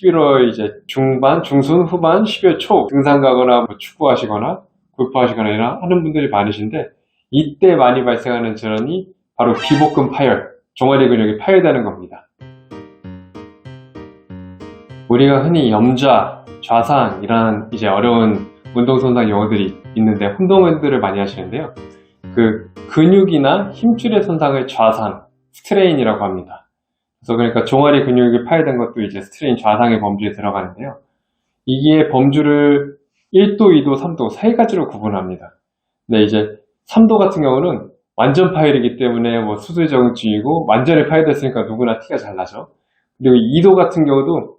11월 이제 중반, 중순, 후반, 12월 초 등산 가거나 뭐 축구하시거나 골프하시거나 이런 하는 분들이 많으신데 이때 많이 발생하는 질환이 바로 비복근 파열, 종아리 근육이 파열되는 겁니다. 우리가 흔히 염좌, 좌상 이런 이제 어려운 운동 손상 용어들이 있는데 운동들을 많이 하시는데요. 그 근육이나 힘줄의 손상을 좌상, 스트레인이라고 합니다. 그래서 그러니까 종아리 근육이 파열된 것도 이제 스트레인 좌상의 범주에 들어가는데요. 이게 범주를 1도, 2도, 3도 세 가지로 구분합니다. 근데 이제 3도 같은 경우는 완전 파열이기 때문에 뭐 수술정증이고 완전히 파열됐으니까 누구나 티가 잘 나죠. 그리고 2도 같은 경우도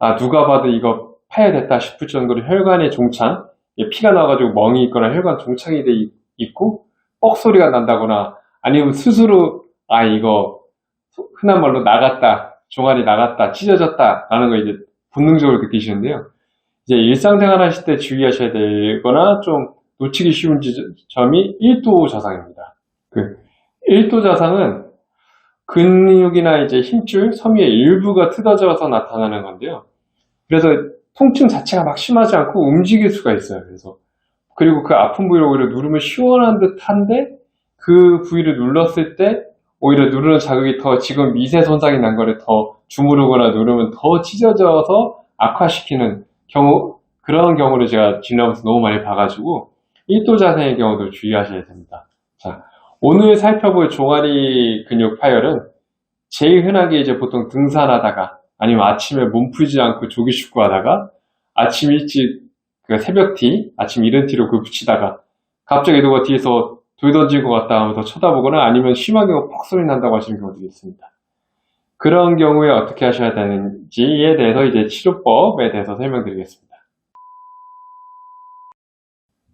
아 누가 봐도 이거 파열됐다 싶을 정도로 혈관의 종창, 피가 나와가지고 멍이 있거나 혈관 종창이 돼 있- 있고 뻑 소리가 난다거나 아니면 스스로 아 이거 흔한 말로 나갔다, 종아리 나갔다, 찢어졌다 라는 거 이제 본능적으로 느끼시는데요. 이제 일상생활 하실 때 주의하셔야 되거나 좀 놓치기 쉬운 지- 점이 1도 자상입니다. 그 1도 자상은 근육이나 이제 힘줄, 섬유의 일부가 뜯어져서 나타나는 건데요. 그래서 통증 자체가 막 심하지 않고 움직일 수가 있어요. 그래서 그리고 그 아픈 부위를 오히려 누르면 시원한 듯한데 그 부위를 눌렀을 때 오히려 누르는 자극이 더 지금 미세 손상이 난 거를 더 주무르거나 누르면 더 찢어져서 악화시키는 경우 그런 경우를 제가 진료하면서 너무 많이 봐가지고 1도 자세의 경우도 주의하셔야 됩니다. 자, 오늘 살펴볼 종아리 근육 파열은 제일 흔하게 이제 보통 등산하다가 아니면 아침에 몸 풀지 않고 조기 축구 하다가 아침 일찍 그 새벽 티, 아침 이른 티로 그 붙이다가 갑자기 누가 뒤에서 돌 던진 것 같다 하면서 쳐다보거나 아니면 심하게 퍽 소리 난다고 하시는 경우들이 있습니다. 그런 경우에 어떻게 하셔야 되는지에 대해서 이제 치료법에 대해서 설명드리겠습니다.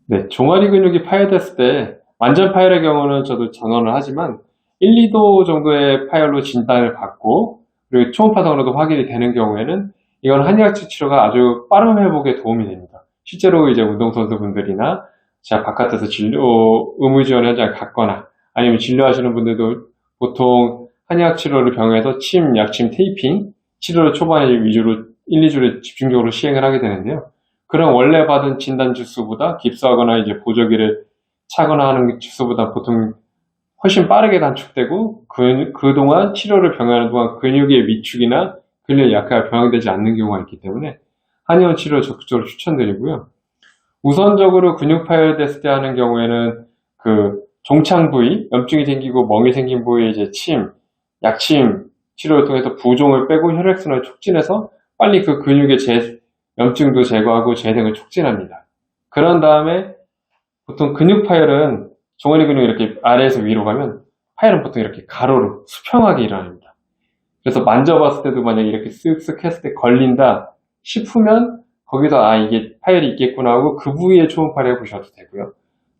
네, 종아리 근육이 파열됐을 때 완전 파열의 경우는 저도 전언을 하지만 1, 2도 정도의 파열로 진단을 받고 그리고 초음파상으로도 확인이 되는 경우에는 이건 한의학적 치료가 아주 빠른 회복에 도움이 됩니다. 실제로 이제 운동선수분들이나 제가 바깥에서 진료, 의무 지원 현장 갔거나 아니면 진료하시는 분들도 보통 한의학 치료를 병원에서 침, 약침, 테이핑 치료를 초반에 위주로 1, 2주를 집중적으로 시행을 하게 되는데요. 그런 원래 받은 진단 주수보다 깁스하거나 이제 보조기를 차거나 하는 주수보다 보통 훨씬 빠르게 단축되고 그, 그동안 치료를 병행하는 동안 근육의 위축이나 근력 약화가 병행되지 않는 경우가 있기 때문에 한의원 치료를 적극적으로 추천드리고요. 우선적으로 근육 파열됐을 때 하는 경우에는 그 종창 부위, 염증이 생기고 멍이 생긴 부위에 이제 침, 약침 치료를 통해서 부종을 빼고 혈액순환을 촉진해서 빨리 그 근육의 재, 염증도 제거하고 재생을 촉진합니다. 그런 다음에 보통 근육 파열은 종아리 근육이 이렇게 아래에서 위로 가면 파열은 보통 이렇게 가로로 수평하게 일어납니다. 그래서 만져봤을 때도 만약에 이렇게 쓱쓱 했을 때 걸린다 싶으면 거기서 아 이게 파열이 있겠구나 하고 그 부위에 초음파를 해보셔도 되고요.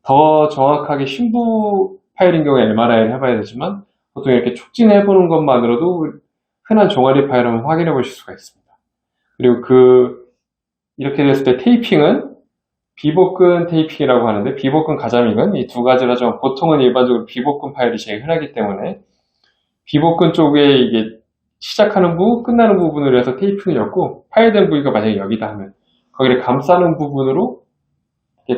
더 정확하게 심부 파열인 경우에 MRI를 해봐야 되지만 보통 이렇게 촉진해보는 것만으로도 흔한 종아리 파열은 확인해 보실 수가 있습니다. 그리고 그 이렇게 됐을 때 테이핑은 비복근 테이핑이라고 하는데 비복근 가자믹은 이 두 가지를 하지만 보통은 일반적으로 비복근 파열이 제일 흔하기 때문에 비복근 쪽에 이게 시작하는 부분, 끝나는 부분으로 해서 테이핑을 엮고 파열된 부위가 만약에 여기다 하면 거기를 감싸는 부분으로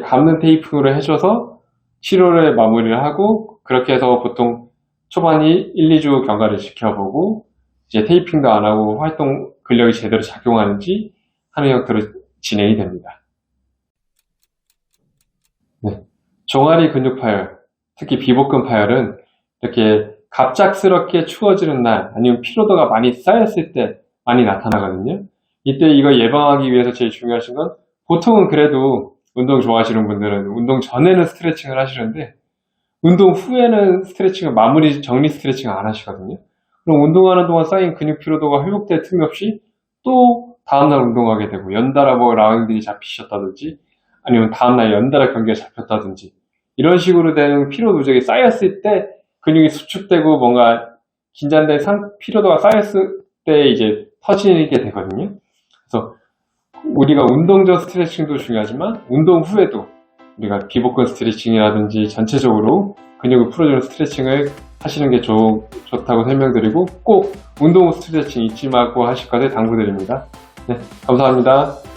감는 테이핑으로 해줘서 치료를 마무리를 하고 그렇게 해서 보통 초반이 1, 2주 경과를 지켜보고 이제 테이핑도 안 하고 활동 근력이 제대로 작용하는지 하는 형태로 진행이 됩니다. 네. 종아리 근육 파열, 특히 비복근 파열은 이렇게 갑작스럽게 추워지는 날 아니면 피로도가 많이 쌓였을 때 많이 나타나거든요. 이때 이거 예방하기 위해서 제일 중요하신 건 보통은 그래도 운동 좋아하시는 분들은 운동 전에는 스트레칭을 하시는데 운동 후에는 스트레칭을 마무리 정리 스트레칭을 안 하시거든요. 그럼 운동하는 동안 쌓인 근육 피로도가 회복될 틈이 없이 또 다음날 운동하게 되고 연달아 뭐 라운딩이 잡히셨다든지 아니면 다음날 연달아 경기가 잡혔다든지 이런 식으로 되는 피로 누적이 쌓였을 때 근육이 수축되고 뭔가 긴장된 상, 피로도가 쌓였을 때 이제 터지게 되거든요. 그래서 우리가 운동 전 스트레칭도 중요하지만 운동 후에도 우리가 비복근 스트레칭이라든지 전체적으로 근육을 풀어주는 스트레칭을 하시는 게 좋, 좋다고 설명드리고 꼭 운동 후 스트레칭 잊지 말고 하실 것을 당부드립니다. 네, 감사합니다.